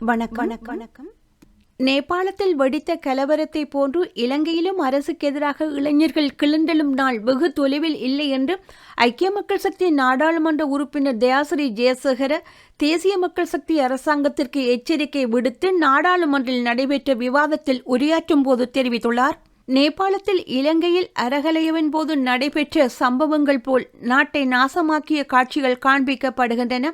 வணக்கம். வணக்கம். வணக்கம். நேபாளத்தில் வெடித்த கலவரத்தை போன்று இலங்கையிலும் அரசுக்கு எதிராக இளைஞர்கள் கிளண்டலும் நாள் வெகு தொலைவில் இல்லை என்று ஐக்கிய மக்கள் சக்தி நாடாளுமன்ற உறுப்பினர் தயாசிரி ஜெயசேகர தேசிய மக்கள் சக்தி அரசாங்கத்திற்கு எச்சரிக்கை விடுத்து நாடாளுமன்றில் நடைபெற்ற விவாதத்தில் உரையாற்றும் போது தெரிவித்துள்ளார். நேபாளத்தில் இலங்கையில் அரகலையவின் போது நடைபெற்ற சம்பவங்கள் போல் நாட்டை நாசமாக்கிய காட்சிகள் காண்பிக்கப்படுகின்றன.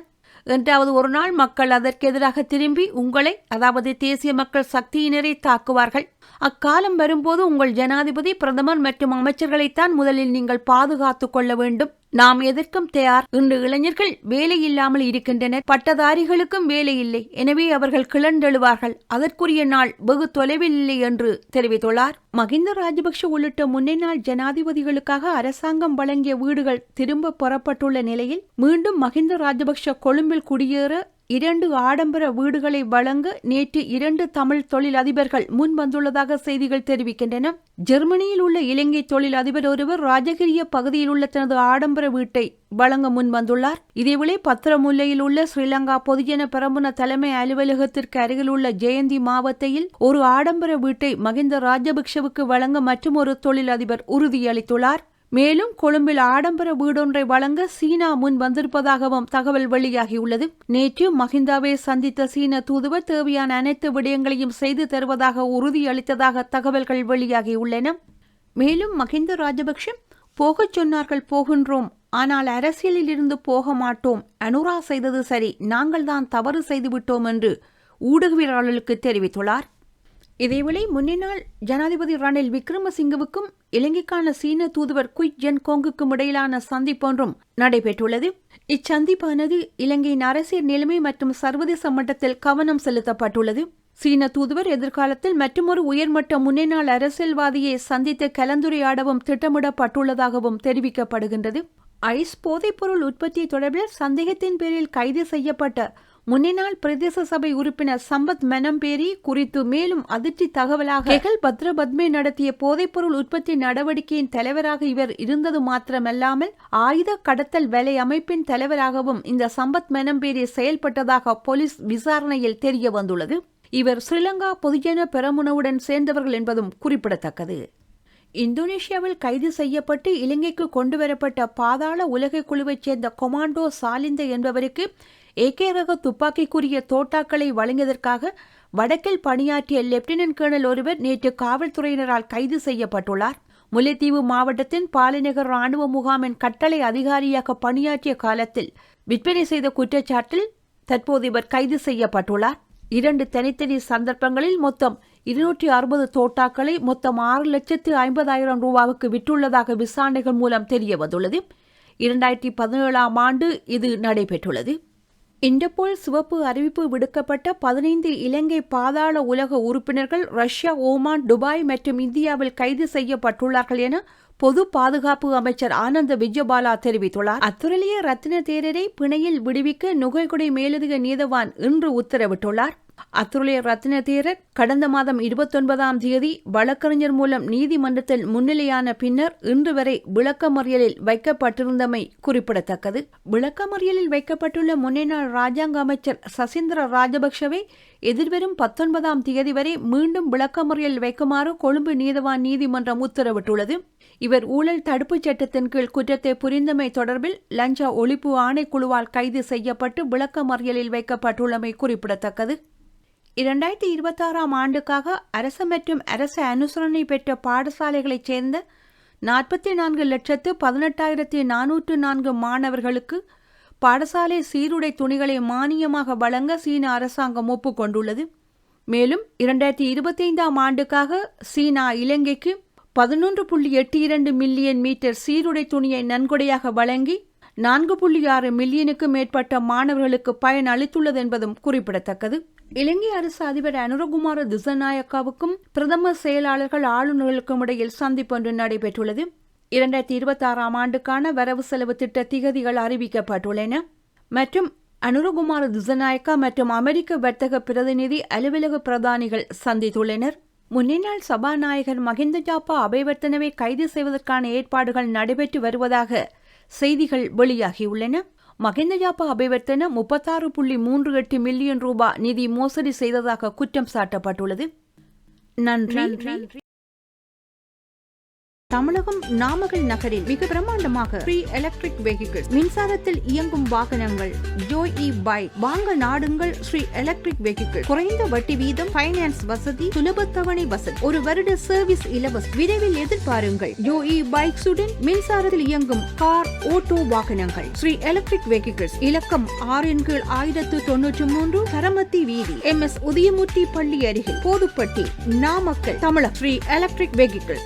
என்றாவது ஒரு நாள் மக்கள் அதற்கு எதிராக திரும்பி உங்களை அதாவது தேசிய மக்கள் சக்தியினரை தாக்குவார்கள். அக்காலம் வரும்போது உங்கள் ஜனாதிபதி பிரதமர் மற்றும் அமைச்சர்களைத்தான் முதலில் நீங்கள் பாதுகாத்துக் கொள்ள வேண்டும். நாம் எதற்கும் தயார். இன்று இளைஞர்கள் வேலை இல்லாமல் இருக்கின்றனர். பட்டதாரிகளுக்கும் வேலை இல்லை. எனவே அவர்கள் கிளண்டெழுவார்கள் அதற்குரிய நாள் வெகு தொலைவில் இல்லை என்று தெரிவித்துள்ளார். மகிந்த ராஜபக்ஷ உள்ளிட்ட முன்னாள் ஜனாதிபதிகளுக்காக அரசாங்கம் வழங்கிய வீடுகள் திரும்ப பெறப்பட்டுள்ள நிலையில் மீண்டும் மகிந்த ராஜபக்ஷ கொழும்பில் குடியேற இரண்டு ஆடம்பர வீடுகளை வழங்க நேற்று இரண்டு தமிழ் தொழில் அதிபர்கள் முன் வந்துள்ளதாக செய்திகள் தெரிவிக்கின்றன. ஜெர்மனியில் உள்ள இலங்கை தொழில் அதிபர் ஒருவர் ராஜகிரிய பகுதியில் உள்ள தனது ஆடம்பர வீட்டை வழங்க முன் வந்துள்ளார் இதேவேளை பத்திரமுல்லையில் உள்ள ஸ்ரீலங்கா பொதுஜன பெரமுன தலைமை அலுவலகத்திற்கு அருகில் உள்ள ஜெயந்தி மாவட்டத்தில் ஒரு ஆடம்பர வீட்டை மகிந்த ராஜபக்ஷவுக்கு வழங்க மற்றும் ஒரு தொழில் அதிபர் உறுதியளித்துள்ளார். மேலும் கொழும்பில் ஆடம்பர வீடொன்றை வழங்க சீனா முன் வந்திருப்பதாகவும் தகவல் வெளியாகியுள்ளது. நேற்று மஹிந்தாவை சந்தித்த சீன தூதுவர் தேவையான அனைத்து விடயங்களையும் செய்து தருவதாக உறுதியளித்ததாக தகவல்கள் வெளியாகியுள்ளன. மேலும் மஹிந்த ராஜபக்ஷ போகச் சொன்னார்கள் போகின்றோம். ஆனால் அரசியலில் இருந்து போக மாட்டோம். அனுரா செய்தது சரி. நாங்கள் தான் தவறு செய்துவிட்டோம் என்று ஊடகவியலாளர்களுக்கு தெரிவித்துள்ளார். இதேவேளை முன்னாள் ஜனாதிபதி ரணில் விக்ரமசிங்கவுக்கும் இலங்கைக்கான சீன தூதுவர் குயிட் ஜென் கோங்குக்கும் இடையிலான சந்திப்பொன்றும் நடைபெற்றுள்ளது. இச்சந்திப்பானது இலங்கையின் அரசியல் நிலைமை மற்றும் சர்வதேச மட்டத்தில் கவனம் செலுத்தப்பட்டுள்ளது. சீன தூதுவர் எதிர்காலத்தில் மற்றொரு உயர்மட்ட முன்னாள் அரசியல்வாதியை சந்தித்து கலந்துரையாடவும் திட்டமிடப்பட்டுள்ளதாகவும் தெரிவிக்கப்படுகின்றது. ஐஸ் போதைப்பொருள் உற்பத்தி தொடர்பில் சந்தேகத்தின் பேரில் கைது செய்யப்பட்ட முன்னாள் பிரதேச சபை உறுப்பினர் சம்பத் மெனம்பேரி குறித்து மேலும் அதிர்ச்சி தகவலாக ஹெகல் பத்ரபத்மே நடத்திய போதைப்பொருள் உற்பத்தி நடவடிக்கையின் தலைவராக இவர் இருந்தது மாத்திரமல்லாமல் ஆயுத கடத்தல் வேலை அமைப்பின் தலைவராகவும் இந்த சம்பத் மெனம்பேரி செயல்பட்டதாக போலீஸ் விசாரணையில் தெரிய வந்துள்ளது. இவர் ஸ்ரீலங்கா பொதுஜன பெரமுனவுடன் சேர்ந்தவர்கள் என்பதும் குறிப்பிடத்தக்கது. இந்தோனேஷியாவில் கைது செய்யப்பட்டு இலங்கைக்கு கொண்டுவரப்பட்ட பாதாள உலகக் குழுவைச் சேர்ந்த கொமாண்டோ சாலிந்த என்பவருக்கு ஏகே ரக துப்பாக்கிக்குரிய தோட்டாக்களை வழங்கியதற்காக வடக்கில் பணியாற்றிய லெப்டினன்ட் கேர்னல் ஒருவர் நேற்று காவல்துறையினரால் கைது செய்யப்பட்டுள்ளார். முல்லைத்தீவு மாவட்டத்தின் பாலிநகர் ராணுவ முகாமின் கட்டளை அதிகாரியாக பணியாற்றிய காலத்தில் விற்பனை செய்த குற்றச்சாட்டில் தற்போது இவர் கைது செய்யப்பட்டுள்ளார். இரண்டு தனித்தனி சந்தர்ப்பங்களில் மொத்தம் இருநூற்றி அறுபது தோட்டாக்களை மொத்தம் ஆறு லட்சத்து ஐம்பதாயிரம் ரூபாவுக்கு விற்றுள்ளதாக விசாரணைகள் மூலம் தெரிய வந்துள்ளது இரண்டாயிரத்தி பதினேழாம் ஆண்டு இது நடைபெற்றுள்ளது. இன்டர்போல் சிவப்பு அறிவிப்பு விடுக்கப்பட்ட பதினைந்து இலங்கை பாதாள உலக உறுப்பினர்கள் ரஷ்யா ஓமான் துபாய் மற்றும் இந்தியாவில் கைது செய்யப்பட்டுள்ளார்கள் என பொது பாதுகாப்பு அமைச்சர் ஆனந்த விஜயபாலா தெரிவித்துள்ளார். அத்துரலிய ரத்ன தேரரை பிணையில் விடுவிக்க நுகைகுடை மேலதிக நீதவான் இன்று உத்தரவிட்டுள்ளார். அத்துரலிய ரத்ன தேரர் கடந்த மாதம் இருபத்தொன்பதாம் தேதி வழக்கறிஞர் மூலம் நீதிமன்றத்தில் முன்னிலையான பின்னர் இன்று வரை விளக்கமறியலில் வைக்கப்பட்டிருந்தமை குறிப்பிடத்தக்கது. விளக்கமறியலில் வைக்கப்பட்டுள்ள முன்னாள் ராஜாங்க அமைச்சர் சசீந்திர ராஜபக்ஷவை எதிர்வரும் பத்தொன்பதாம் தேதி வரை மீண்டும் விளக்கமறியல் வைக்குமாறு கொழும்பு நீதவான் நீதிமன்றம் உத்தரவிட்டுள்ளது. இவர் ஊழல் தடுப்புச் சட்டத்தின் கீழ் குற்றத்தை புரிந்தமை தொடர்பில் லஞ்ச ஒழிப்பு ஆணைக்குழுவால் கைது செய்யப்பட்டு விளக்கமறியலில் வைக்கப்பட்டுள்ளமை குறிப்பிடத்தக்கது. இரண்டாயிரத்தி இருபத்தாறாம் ஆண்டுக்காக அரசு மற்றும் அரசு அனுசரணை பெற்ற பாடசாலைகளைச் சேர்ந்த நாற்பத்தி நான்கு லட்சத்து பதினெட்டாயிரத்தி நானூற்று நான்கு மாணவர்களுக்கு பாடசாலை சீருடை துணிகளை மானியமாக வழங்க சீன அரசாங்கம் ஒப்புக்கொண்டுள்ளது. மேலும் இரண்டாயிரத்தி இருபத்தைந்தாம் ஆண்டுக்காக சீனா இலங்கைக்கு பதினொன்று புள்ளி எட்டு இரண்டு மில்லியன் மீட்டர் சீருடை துணியை நன்கொடையாக வழங்கி நான்கு புள்ளி ஆறு மில்லியனுக்கும் மேற்பட்ட மாணவர்களுக்கு பயன் அளித்துள்ளது என்பதும் குறிப்பிடத்தக்கது. இலங்கை அரசு அதிபர் அனுரகுமார திசநாயக்காவுக்கும் பிரதம செயலாளர்கள் ஆளுநர்களுக்கும் இடையில் சந்திப்பொன்று நடைபெற்றுள்ளது. இரண்டாயிரத்தி இருபத்தி ஆறாம் ஆண்டுக்கான வரவு செலவு திட்ட திகதிகள் அறிவிக்கப்பட்டுள்ளன. மற்றும் அனுரகுமார திசநாயக்கா மற்றும் அமெரிக்க வர்த்தக பிரதிநிதி அலுவலக பிரதானிகள் சந்தித்துள்ளனர். முன்னாள் சபாநாயகர் மஹிந்த ஜாப்பா அபைவர்த்தனவை கைது செய்வதற்கான ஏற்பாடுகள் நடைபெற்று வருவதாக செய்திகள் வெளியாகியுள்ளன. மகிந்தயாப்பா அபிவர்த்தன முப்பத்தாறு புள்ளி மூன்று எட்டு மில்லியன் ரூபாய் நிதி மோசடி செய்ததாக குற்றம் சாட்டப்பட்டுள்ளது. நன்றி. தமிழகம் நாமக்கல் நகரில் மிக பிரமாண்டமாக ஃப்ரீ எலக்ட்ரிக் வெஹிக்கிள் மின்சாரத்தில் இயங்கும் வாகனங்கள் ஜோய் இ பைக் வாங்க நாடுங்கள் ஸ்ரீ எலக்ட்ரிக் வெஹிக்கிள் குறைந்த வட்டி வீதம் ஃபைனான்ஸ் வசதி சுலப தவணை வசதி. ஒரு வருட சர்வீஸ் இலவசம். விரைவில் எதிர்பாருங்கள். ஜோ இ பைக்ஸுடன் மின்சாரத்தில் இயங்கும் கார் ஓட்டோ வாகனங்கள். ஸ்ரீ எலக்ட்ரிக் வெஹிக்கிள்ஸ் இலக்கம் ஆறின் கீழ் ஆயிரத்து தொன்னூற்றி மூன்று கரமத்தி வீதி. எம் எஸ் உதயமூர்த்தி பள்ளி அருகில் போதுப்பட்டி நாமக்கல். தமிழக ஸ்ரீ எலக்ட்ரிக் வெஹிக்கிள்